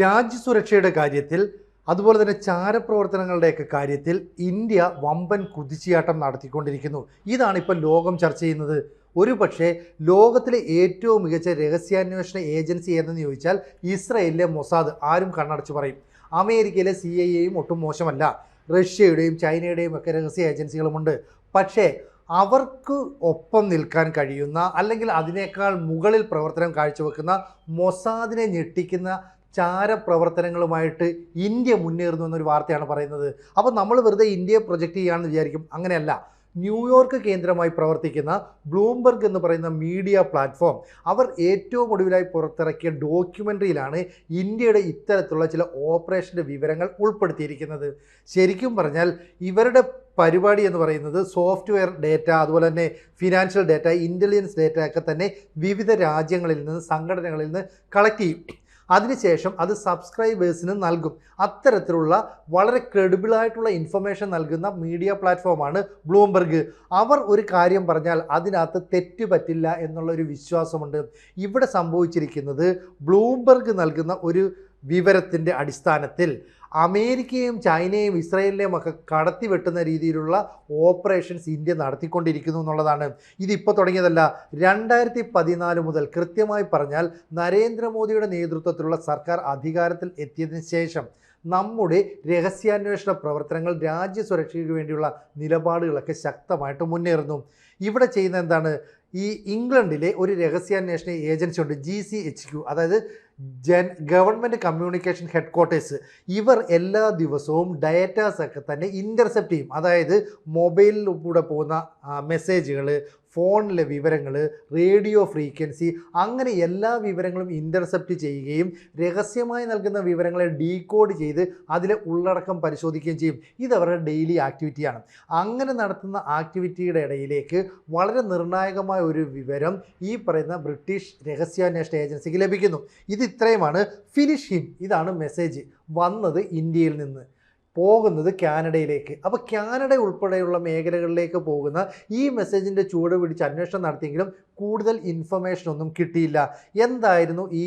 രാജ്യസുരക്ഷയുടെ കാര്യത്തിൽ അതുപോലെ തന്നെ ചാരപ്രവർത്തനങ്ങളുടെയൊക്കെ കാര്യത്തിൽ ഇന്ത്യ വമ്പൻ കുതിച്ചുചാട്ടം നടത്തിക്കൊണ്ടിരിക്കുന്നു. ഇതാണ് ഇപ്പോൾ ലോകം ചർച്ച ചെയ്യുന്നത്. ഒരു പക്ഷേ ലോകത്തിലെ ഏറ്റവും മികച്ച രഹസ്യാന്വേഷണ ഏജൻസി ഏതെന്ന് ചോദിച്ചാൽ ഇസ്രയേലിലെ മൊസാദ് ആരും കണ്ണടച്ചു പറയും. അമേരിക്കയിലെ സി ഐ എയും ഒട്ടും മോശമല്ല. റഷ്യയുടെയും ചൈനയുടെയും ഒക്കെ രഹസ്യ ഏജൻസികളുമുണ്ട്. പക്ഷേ അവർക്ക് ഒപ്പം നിൽക്കാൻ കഴിയുന്ന അല്ലെങ്കിൽ അതിനേക്കാൾ മുകളിൽ പ്രവർത്തനം കാഴ്ചവെക്കുന്ന മൊസാദിനെ ഞെട്ടിക്കുന്ന ചാരപ്രവർത്തനങ്ങളുമായിട്ട് ഇന്ത്യ മുന്നേറുന്നു എന്നൊരു വാർത്തയാണ് പറയുന്നത്. അപ്പോൾ നമ്മൾ വെറുതെ ഇന്ത്യയെ പ്രൊജക്റ്റ് ചെയ്യുകയാണെന്ന് വിചാരിക്കും. അങ്ങനെയല്ല. ന്യൂയോർക്ക് കേന്ദ്രമായി പ്രവർത്തിക്കുന്ന ബ്ലൂംബർഗ് എന്ന് പറയുന്ന മീഡിയ പ്ലാറ്റ്ഫോം അവർ ഏറ്റവും ഒടുവിലായി പുറത്തിറക്കിയ ഡോക്യുമെന്ററിയിലാണ് ഇന്ത്യയുടെ ഇത്തരത്തിലുള്ള ചില ഓപ്പറേഷന്റെ വിവരങ്ങൾ ഉൾപ്പെടുത്തിയിരിക്കുന്നത്. ശരിക്കും പറഞ്ഞാൽ ഇവരുടെ പരിപാടി എന്ന് പറയുന്നത് സോഫ്റ്റ്വെയർ ഡേറ്റ അതുപോലെ തന്നെ ഫിനാൻഷ്യൽ ഡേറ്റ ഇന്റലിജൻസ് ഡേറ്റ ഒക്കെ തന്നെ വിവിധ രാജ്യങ്ങളിൽ നിന്ന് സംഘടനകളിൽ നിന്ന് കളക്ട് ചെയ്യും. അതിനുശേഷം അത് സബ്സ്ക്രൈബേഴ്സിന് നൽകും. അത്തരത്തിലുള്ള വളരെ ക്രെഡിബിൾ ആയിട്ടുള്ള ഇൻഫർമേഷൻ നൽകുന്ന മീഡിയ പ്ലാറ്റ്ഫോമാണ് ബ്ലൂംബർഗ് അവർ ഒരു കാര്യം പറഞ്ഞാൽ അതിനകത്ത് തെറ്റ് പറ്റില്ല എന്നുള്ള ഒരു വിശ്വാസമുണ്ട്. ഇവിടെ സംഭവിച്ചിരിക്കുന്നത് ബ്ലൂംബർഗ് നൽകുന്ന ഒരു വിവരത്തിന്റെ അടിസ്ഥാനത്തിൽ അമേരിക്കയും ചൈനയും ഇസ്രയേലിനെയും ഒക്കെ കടത്തി വെട്ടുന്ന രീതിയിലുള്ള ഓപ്പറേഷൻസ് ഇന്ത്യ നടത്തിക്കൊണ്ടിരിക്കുന്നു എന്നുള്ളതാണ്. ഇതിപ്പോൾ തുടങ്ങിയതല്ല രണ്ടായിരത്തി പതിനാല് മുതൽ കൃത്യമായി പറഞ്ഞാൽ നരേന്ദ്രമോദിയുടെ നേതൃത്വത്തിലുള്ള സർക്കാർ അധികാരത്തിൽ എത്തിയതിന് ശേഷം നമ്മുടെ രഹസ്യാന്വേഷണ പ്രവർത്തനങ്ങൾ രാജ്യസുരക്ഷയ്ക്ക് വേണ്ടിയുള്ള നിലപാടുകളൊക്കെ ശക്തമായിട്ട് മുന്നേറുന്നു. ഇവിടെ ചെയ്യുന്ന എന്താണ്? ഈ ഇംഗ്ലണ്ടിലെ ഒരു രഹസ്യാന്വേഷണ ഏജൻസി ഉണ്ട് ജി സി എച്ച് ക്യു അതായത് ജൻ ഗവൺമെന്റ് കമ്മ്യൂണിക്കേഷൻ ഹെഡ്ക്വാർട്ടേഴ്സ്. ഇവർ എല്ലാ ദിവസവും ഡയറ്റാസൊക്കെ തന്നെ ഇന്റർസെപ്റ്റ് ചെയ്യും. അതായത് മൊബൈലിലൂടെ പോകുന്ന മെസ്സേജുകൾ ഫോണിലെ വിവരങ്ങൾ റേഡിയോ ഫ്രീക്വൻസി അങ്ങനെ എല്ലാ വിവരങ്ങളും ഇന്റർസെപ്റ്റ് ചെയ്യുകയും രഹസ്യമായി നൽകുന്ന വിവരങ്ങളെ ഡീകോഡ് ചെയ്ത് അതിലെ ഉള്ളടക്കം പരിശോധിക്കുകയും ചെയ്യും. ഇത് അവരുടെ ഡെയിലി ആക്ടിവിറ്റിയാണ് അങ്ങനെ നടത്തുന്ന ആക്ടിവിറ്റിയുടെ ഇടയിലേക്ക് വളരെ നിർണായകമായ ഒരു വിവരം ഈ പറയുന്ന ബ്രിട്ടീഷ് രഹസ്യാന്വേഷണ ഏജൻസിക്ക് ലഭിക്കുന്നു. ഇത് ഇത്രയുമാണ്. ഫിനിഷ് ഹിം ഇതാണ് മെസ്സേജ് വന്നത് ഇന്ത്യയിൽ നിന്ന്. പോകുന്നത് കാനഡയിലേക്ക്. അപ്പോൾ കാനഡ ഉൾപ്പെടെയുള്ള മേഖലകളിലേക്ക് പോകുന്ന ഈ മെസ്സേജിന്റെ ചൂട് പിടിച്ച് അന്വേഷണം നടത്തിയെങ്കിലും കൂടുതൽ ഇൻഫർമേഷൻ ഒന്നും കിട്ടിയില്ല. എന്തായിരുന്നു ഈ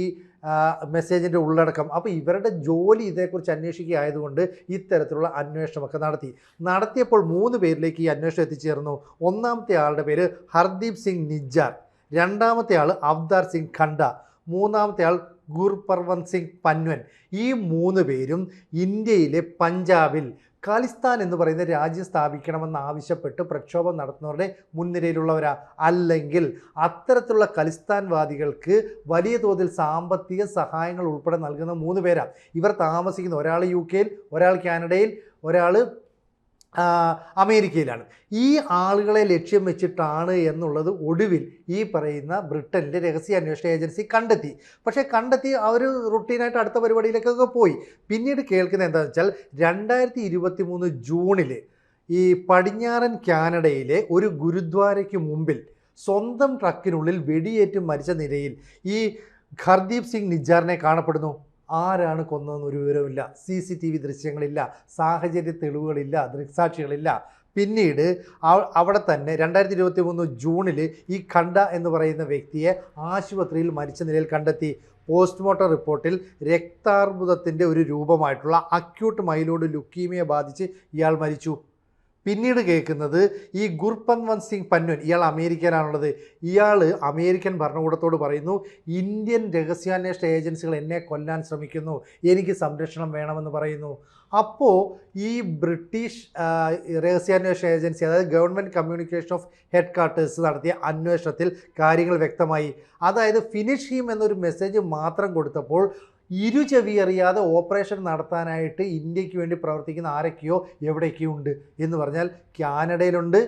മെസ്സേജിന്റെ ഉള്ളടക്കം? അപ്പോൾ ഇവരുടെ ജോലി ഇതേക്കുറിച്ച് അന്വേഷിക്കുകയായതുകൊണ്ട് ഇത്തരത്തിലുള്ള അന്വേഷണമൊക്കെ നടത്തി. നടത്തിയപ്പോൾ മൂന്ന് പേരിലേക്ക് ഈ അന്വേഷണം എത്തിച്ചേർന്നു. ഒന്നാമത്തെ ആളുടെ പേര് ഹർദീപ് സിംഗ് നിജ്ജാർ. രണ്ടാമത്തെ ആൾ അവതാർ സിംഗ് ഖണ്ഡ. മൂന്നാമത്തെ ആൾ ഗുർപർവന്ത് സിംഗ് പൻവൻ. ഈ മൂന്ന് പേരും ഇന്ത്യയിലെ പഞ്ചാബിൽ ഖാലിസ്ഥാൻ എന്ന് പറയുന്ന രാജ്യം സ്ഥാപിക്കണമെന്ന് ആവശ്യപ്പെട്ട് പ്രക്ഷോഭം നടത്തുന്നവരുടെ മുൻനിരയിലുള്ളവരാ. അല്ലെങ്കിൽ അത്തരത്തിലുള്ള ഖലിസ്ഥാൻവാദികൾക്ക് വലിയ തോതിൽ സാമ്പത്തിക സഹായങ്ങൾ ഉൾപ്പെടെ നൽകുന്ന മൂന്ന് പേരാണ് ഇവർ താമസിക്കുന്ന ഒരാൾ യു കെയിൽ ഒരാൾ കാനഡയിൽ ഒരാൾ അമേരിക്കയിലാണ്. ഈ ആളുകളെ ലക്ഷ്യം വെച്ചിട്ടാണ് എന്നുള്ളത് ഒടുവിൽ ഈ പറയുന്ന ബ്രിട്ടനിലെ രഹസ്യാന്വേഷണ ഏജൻസി കണ്ടെത്തി. പക്ഷേ കണ്ടെത്തി അവർ റുട്ടീനായിട്ട് അടുത്ത പരിപാടിയിലേക്കൊക്കെ പോയി. പിന്നീട് കേൾക്കുന്നത് എന്താണെന്ന് വെച്ചാൽ രണ്ടായിരത്തി ഇരുപത്തി മൂന്ന് ജൂണിൽ ഈ പടിഞ്ഞാറൻ കാനഡയിലെ ഒരു ഗുരുദ്വാരയ്ക്ക് മുമ്പിൽ സ്വന്തം ട്രക്കിനുള്ളിൽ വെടിയേറ്റ് മരിച്ച നിലയിൽ ഈ ഹർദീപ് സിംഗ് നിജാറിനെ കാണപ്പെടുന്നു. ആരാണ് കൊന്നതെന്ന് ഒരു വിവരമില്ല സി സി ടി വി ദൃശ്യങ്ങളില്ല സാഹചര്യ തെളിവുകളില്ല ദൃക്സാക്ഷികളില്ല. പിന്നീട് അവിടെ തന്നെ രണ്ടായിരത്തി ഇരുപത്തി മൂന്ന് ജൂണിൽ ഈ ഖണ്ഡ എന്ന് പറയുന്ന വ്യക്തിയെ ആശുപത്രിയിൽ മരിച്ച നിലയിൽ കണ്ടെത്തി. പോസ്റ്റ്മോർട്ടം റിപ്പോർട്ടിൽ രക്താർബുദത്തിന്റെ ഒരു രൂപമായിട്ടുള്ള അക്യൂട്ട് മൈലോഡ് ലുക്കീമിയെ ബാധിച്ച് ഇയാൾ മരിച്ചു. പിന്നീട് കേൾക്കുന്നത് ഈ ഗുർപൻവന്ത് സിംഗ് പന്വൻ ഇയാൾ അമേരിക്കയിലാണുള്ളത്. ഇയാൾ അമേരിക്കൻ ഭരണകൂടത്തോട് പറയുന്നു ഇന്ത്യൻ രഹസ്യാന്വേഷണ ഏജൻസികൾ എന്നെ കൊല്ലാൻ ശ്രമിക്കുന്നു എനിക്ക് സംരക്ഷണം വേണമെന്ന് പറയുന്നു. അപ്പോൾ ഈ ബ്രിട്ടീഷ് രഹസ്യാന്വേഷണ ഏജൻസി അതായത് government communication of headquarters നടത്തിയ അന്വേഷണത്തിൽ കാര്യങ്ങൾ വ്യക്തമായി. അതായത് ഫിനിഷ് ഹീം എന്നൊരു മെസ്സേജ് മാത്രം കൊടുത്തപ്പോൾ ഇരു ചെവി അറിയാതെ ഓപ്പറേഷൻ നടത്താനായിട്ട് ഇന്ത്യയ്ക്ക് വേണ്ടി പ്രവർത്തിക്കുന്ന ആരൊക്കെയോ എവിടെയൊക്കെയോ ഉണ്ട് എന്ന് പറഞ്ഞാൽ കാനഡയിലുണ്ട്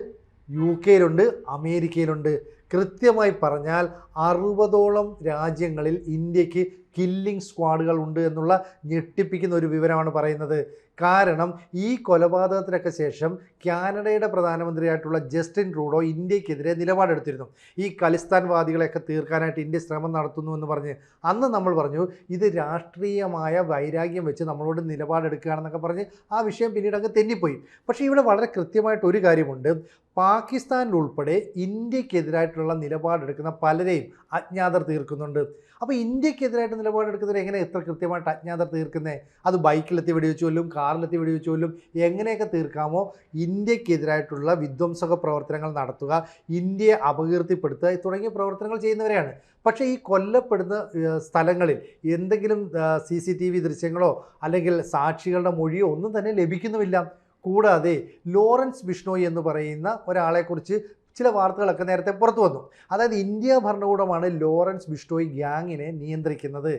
യു കെയിലുണ്ട് അമേരിക്കയിലുണ്ട്. കൃത്യമായി പറഞ്ഞാൽ അറുപതോളം രാജ്യങ്ങളിൽ ഇന്ത്യയ്ക്ക് കില്ലിംഗ് സ്ക്വാഡുകൾ ഉണ്ട് എന്നുള്ള ഞെട്ടിപ്പിക്കുന്ന ഒരു വിവരമാണ് പറയുന്നത്. കാരണം ഈ കൊലപാതകത്തിനൊക്കെ ശേഷം കാനഡയുടെ പ്രധാനമന്ത്രിയായിട്ടുള്ള ജസ്റ്റിൻ റൂഡോ ഇന്ത്യക്കെതിരെ നിലപാടെടുത്തിരുന്നു. ഈ ഖലിസ്ഥാൻവാദികളെയൊക്കെ തീർക്കാനായിട്ട് ഇന്ത്യ ശ്രമം നടത്തുന്നു എന്ന് പറഞ്ഞ് അന്ന് നമ്മൾ പറഞ്ഞു ഇത് രാഷ്ട്രീയമായ വൈരാഗ്യം വെച്ച് നമ്മളോട് നിലപാടെടുക്കുകയാണെന്നൊക്കെ പറഞ്ഞ് ആ വിഷയം പിന്നീട് അങ്ങ് തെന്നിപ്പോയി. പക്ഷേ ഇവിടെ വളരെ കൃത്യമായിട്ട് ഒരു കാര്യമുണ്ട്. പാകിസ്ഥാനിലുൾപ്പെടെ ഇന്ത്യക്കെതിരായിട്ടുള്ള നിലപാടെടുക്കുന്ന പലരെയും അജ്ഞാതർ തീർക്കുന്നുണ്ട്. അപ്പോൾ ഇന്ത്യക്കെതിരായിട്ട് നില നിലപാടെടുക്കുന്നവർ എങ്ങനെ എത്ര കൃത്യമായിട്ട് അജ്ഞാതർ തീർക്കുന്നത് അത് ബൈക്കിലെത്തി വെടിവെച്ചു കൊല്ലും കാറിലെത്തി വെടിവെച്ച് എങ്ങനെയൊക്കെ തീർക്കാമോ ഇന്ത്യക്കെതിരായിട്ടുള്ള വിധ്വംസക പ്രവർത്തനങ്ങൾ നടത്തുക ഇന്ത്യയെ അപകീർത്തിപ്പെടുത്തുക തുടങ്ങിയ പ്രവർത്തനങ്ങൾ ചെയ്യുന്നവരെയാണ്. പക്ഷേ ഈ കൊല്ലപ്പെടുന്ന സ്ഥലങ്ങളിൽ എന്തെങ്കിലും സി സി ടി വി ദൃശ്യങ്ങളോ അല്ലെങ്കിൽ സാക്ഷികളുടെ മൊഴിയോ ഒന്നും തന്നെ ലഭിക്കുന്നുമില്ല. കൂടാതെ ലോറൻസ് ബിഷ്ണോയ് എന്ന് പറയുന്ന ഒരാളെക്കുറിച്ച് ചില വാർത്തകളൊക്കെ നേരത്തെ പുറത്തു വന്നു. അതായത് ഇന്ത്യ ഭരണകൂടമാണ് ലോറൻസ് ബിഷ്ണോയ് ഗ്യാങ്ങിനെ നിയന്ത്രിക്കുന്നത്.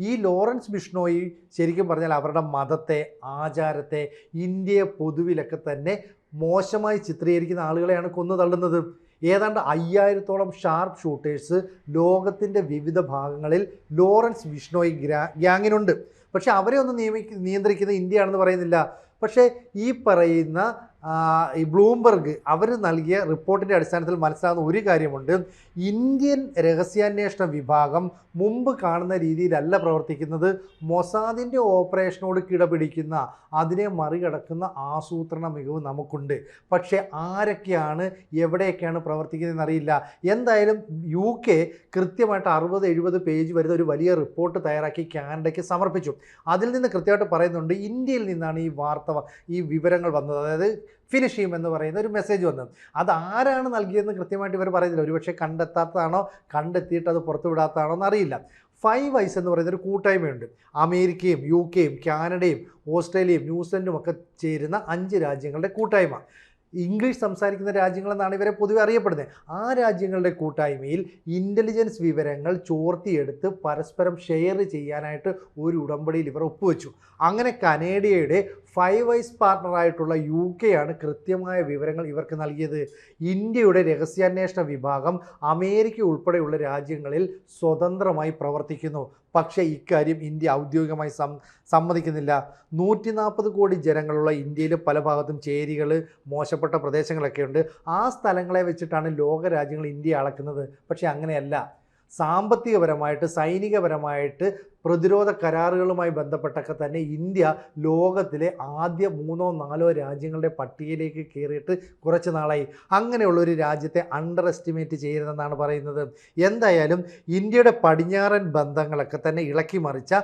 ഈ ലോറൻസ് ബിഷ്ണോയി ശരിക്കും പറഞ്ഞാൽ അവരുടെ മതത്തെ ആചാരത്തെ ഇന്ത്യയെ പൊതുവിലൊക്കെ തന്നെ മോശമായി ചിത്രീകരിക്കുന്ന ആളുകളെയാണ് കൊന്നു തള്ളുന്നത്. ഏതാണ്ട് അയ്യായിരത്തോളം ഷാർപ്പ് ഷൂട്ടേഴ്സ് ലോകത്തിന്റെ വിവിധ ഭാഗങ്ങളിൽ ലോറൻസ് ബിഷ്ണോയി ഗ്രാ ഗ്യാങ്ങിനുണ്ട്. പക്ഷേ അവരെ ഒന്നും നിയമി നിയന്ത്രിക്കുന്ന ഇന്ത്യയാണെന്ന് പറയുന്നില്ല. പക്ഷേ ഈ പറയുന്ന ഈ ബ്ലൂംബർഗ് അവർ നൽകിയ റിപ്പോർട്ടിന്റെ അടിസ്ഥാനത്തിൽ മനസ്സിലാകുന്ന ഒരു കാര്യമുണ്ട്. ഇന്ത്യൻ രഹസ്യാന്വേഷണ വിഭാഗം മുമ്പ് കാണുന്ന രീതിയിലല്ല പ്രവർത്തിക്കുന്നത്. മൊസാദിന്റെ ഓപ്പറേഷനോട് കിടപിടിക്കുന്ന അതിനെ മറികടക്കുന്ന ആസൂത്രണ മികവ് നമുക്കുണ്ട്. പക്ഷേ ആരൊക്കെയാണ് എവിടെയൊക്കെയാണ് പ്രവർത്തിക്കുന്നതെന്ന് അറിയില്ല. എന്തായാലും യു കെ കൃത്യമായിട്ട് അറുപത് എഴുപത് പേജ് വരുന്ന ഒരു വലിയ റിപ്പോർട്ട് തയ്യാറാക്കി കാനഡയ്ക്ക് സമർപ്പിച്ചു. അതിൽ നിന്ന് കൃത്യമായിട്ട് പറയുന്നുണ്ട് ഇന്ത്യയിൽ നിന്നാണ് ഈ വാർത്ത ഈ വിവരങ്ങൾ വന്നത്. അതായത് ഫിനിഷ് ചെയ്യുമെന്ന് പറയുന്ന ഒരു മെസ്സേജ് വന്നു. അത് ആരാണ് നൽകിയതെന്ന് കൃത്യമായിട്ട് ഇവർ പറയുന്നില്ല. ഒരുപക്ഷെ കണ്ടെത്താത്തതാണോ? കണ്ടെത്തിയിട്ട് അത് പുറത്തു വിടാത്തതാണോ എന്നറിയില്ല. ഫൈവ് ഐസ് എന്ന് പറയുന്ന ഒരു കൂട്ടായ്മയുണ്ട്. അമേരിക്കയും യു കെയും കാനഡയും ഓസ്ട്രേലിയയും ന്യൂസിലൻഡും ഒക്കെ ചേരുന്ന അഞ്ച് രാജ്യങ്ങളുടെ കൂട്ടായ്മ. ഇംഗ്ലീഷ് സംസാരിക്കുന്ന രാജ്യങ്ങളെന്നാണ് ഇവരെ പൊതുവെ അറിയപ്പെടുന്നത്. ആ രാജ്യങ്ങളുടെ കൂട്ടായ്മയിൽ ഇന്റലിജൻസ് വിവരങ്ങൾ ചോർത്തിയെടുത്ത് പരസ്പരം ഷെയർ ചെയ്യാനായിട്ട് ഒരു ഉടമ്പടിയിൽ ഇവർ ഒപ്പുവെച്ചു. അങ്ങനെ കനേഡിയയുടെ ഫൈവ് ഐസ് പാർട്ണറായിട്ടുള്ള യു കെ ആണ് കൃത്യമായ വിവരങ്ങൾ ഇവർക്ക് നൽകിയത്. ഇന്ത്യയുടെ രഹസ്യാന്വേഷണ വിഭാഗം അമേരിക്ക ഉൾപ്പെടെയുള്ള രാജ്യങ്ങളിൽ സ്വതന്ത്രമായി പ്രവർത്തിക്കുന്നു. പക്ഷേ ഇക്കാര്യം ഇന്ത്യ ഔദ്യോഗികമായി സം സമ്മതിക്കുന്നില്ല. നൂറ്റി നാൽപ്പത് കോടി ജനങ്ങളുള്ള ഇന്ത്യയിൽ പല ഭാഗത്തും ചേരികൾ മോശപ്പെട്ട പ്രദേശങ്ങളൊക്കെ ഉണ്ട്. ആ സ്ഥലങ്ങളെ വെച്ചിട്ടാണ് ലോകരാജ്യങ്ങൾ ഇന്ത്യയെ ഇന്ത്യ അളക്കുന്നത്. പക്ഷേ അങ്ങനെയല്ല. സാമ്പത്തികപരമായിട്ട് സൈനികപരമായിട്ട് പ്രതിരോധ കരാറുകളുമായി ബന്ധപ്പെട്ടൊക്കെ തന്നെ ഇന്ത്യ ലോകത്തിലെ ആദ്യ മൂന്നോ നാലോ രാജ്യങ്ങളുടെ പട്ടികയിലേക്ക് കയറിയിട്ട് കുറച്ച് നാളായി. അങ്ങനെയുള്ള ഒരു രാജ്യത്തെ അണ്ടർ എസ്റ്റിമേറ്റ് ചെയ്യരുതെന്നാണ് പറയുന്നത്. എന്തായാലും ഇന്ത്യയുടെ പടിഞ്ഞാറൻ ബന്ധങ്ങളൊക്കെ തന്നെ ഇളക്കി മറിച്ച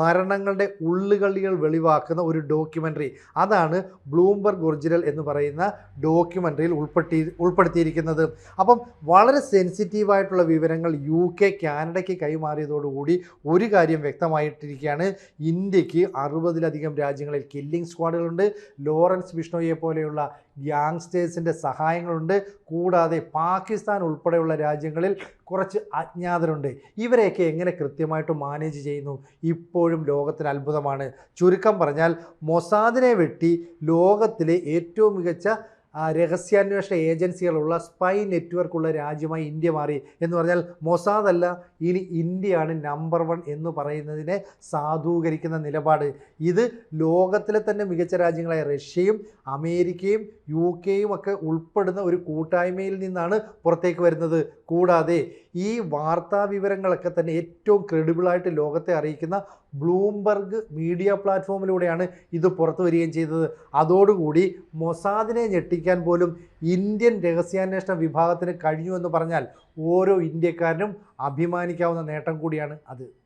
മരണങ്ങളുടെ ഉള്ളുകളികൾ വെളിവാക്കുന്ന ഒരു ഡോക്യുമെന്ററി അതാണ് ബ്ലൂംബർഗ് ഒറിജിനൽ എന്ന് പറയുന്ന ഡോക്യുമെന്ററിയിൽ ഉൾപ്പെടുത്തി ഉൾപ്പെടുത്തിയിരിക്കുന്നത്. അപ്പം വളരെ സെൻസിറ്റീവായിട്ടുള്ള വിവരങ്ങൾ യു കെ കാനഡയ്ക്ക് കൈമാറിയതോടുകൂടി ഒരു കാര്യം വ്യക്തമായിട്ടിരിക്കുകയാണ്. ഇന്ത്യയ്ക്ക് അറുപതിലധികം രാജ്യങ്ങളിൽ കില്ലിംഗ് സ്ക്വാഡുകളുണ്ട് ലോറൻസ് ബിഷ്ണോയെ പോലെയുള്ള ഗ്യാങ്സ്റ്റേഴ്സിന്റെ സഹായങ്ങളുണ്ട്. കൂടാതെ പാകിസ്ഥാൻ ഉൾപ്പെടെയുള്ള രാജ്യങ്ങളിൽ കുറച്ച് അജ്ഞാതരുണ്ട്. ഇവരെയൊക്കെ എങ്ങനെ കൃത്യമായിട്ട് മാനേജ് ചെയ്യുന്നു? ഇപ്പോഴും ലോകത്തിന് അത്ഭുതമാണ്. ചുരുക്കം പറഞ്ഞാൽ മൊസാദിനെ വെട്ടി ലോകത്തിലെ ഏറ്റവും മികച്ച രഹസ്യാന്വേഷണ ഏജൻസികളുള്ള സ്പൈ നെറ്റ്വർക്കുള്ള രാജ്യമായി ഇന്ത്യ മാറി എന്ന് പറഞ്ഞാൽ മൊസാദ് അല്ല ഇനി ഇന്ത്യയാണ് നമ്പർ വൺ എന്ന് പറയുന്നതിനെ സാധൂകരിക്കുന്ന നിലപാട്. ഇത് ലോകത്തിലെ തന്നെ മികച്ച രാജ്യങ്ങളായ റഷ്യയും അമേരിക്കയും യു കെയും ഒക്കെ ഉൾപ്പെടുന്ന ഒരു കൂട്ടായ്മയിൽ നിന്നാണ് പുറത്തേക്ക് വരുന്നത്. കൂടാതെ ഈ വാർത്താ വിവരങ്ങളൊക്കെ തന്നെ ഏറ്റവും ക്രെഡിബിളായിട്ട് ലോകത്തെ അറിയിക്കുന്ന ബ്ലൂംബർഗ് മീഡിയ പ്ലാറ്റ്ഫോമിലൂടെയാണ് ഇത് പുറത്തു വരികയും ചെയ്തത്. അതോടുകൂടി മൊസാദിനെ ഞെട്ടിക്കാൻ പോലും ഇന്ത്യൻ രഹസ്യാന്വേഷണ വിഭാഗത്തിന് കഴിഞ്ഞു എന്ന് പറഞ്ഞാൽ ഓരോ ഇന്ത്യക്കാരനും അഭിമാനിക്കാവുന്ന നേട്ടം കൂടിയാണ് അത്.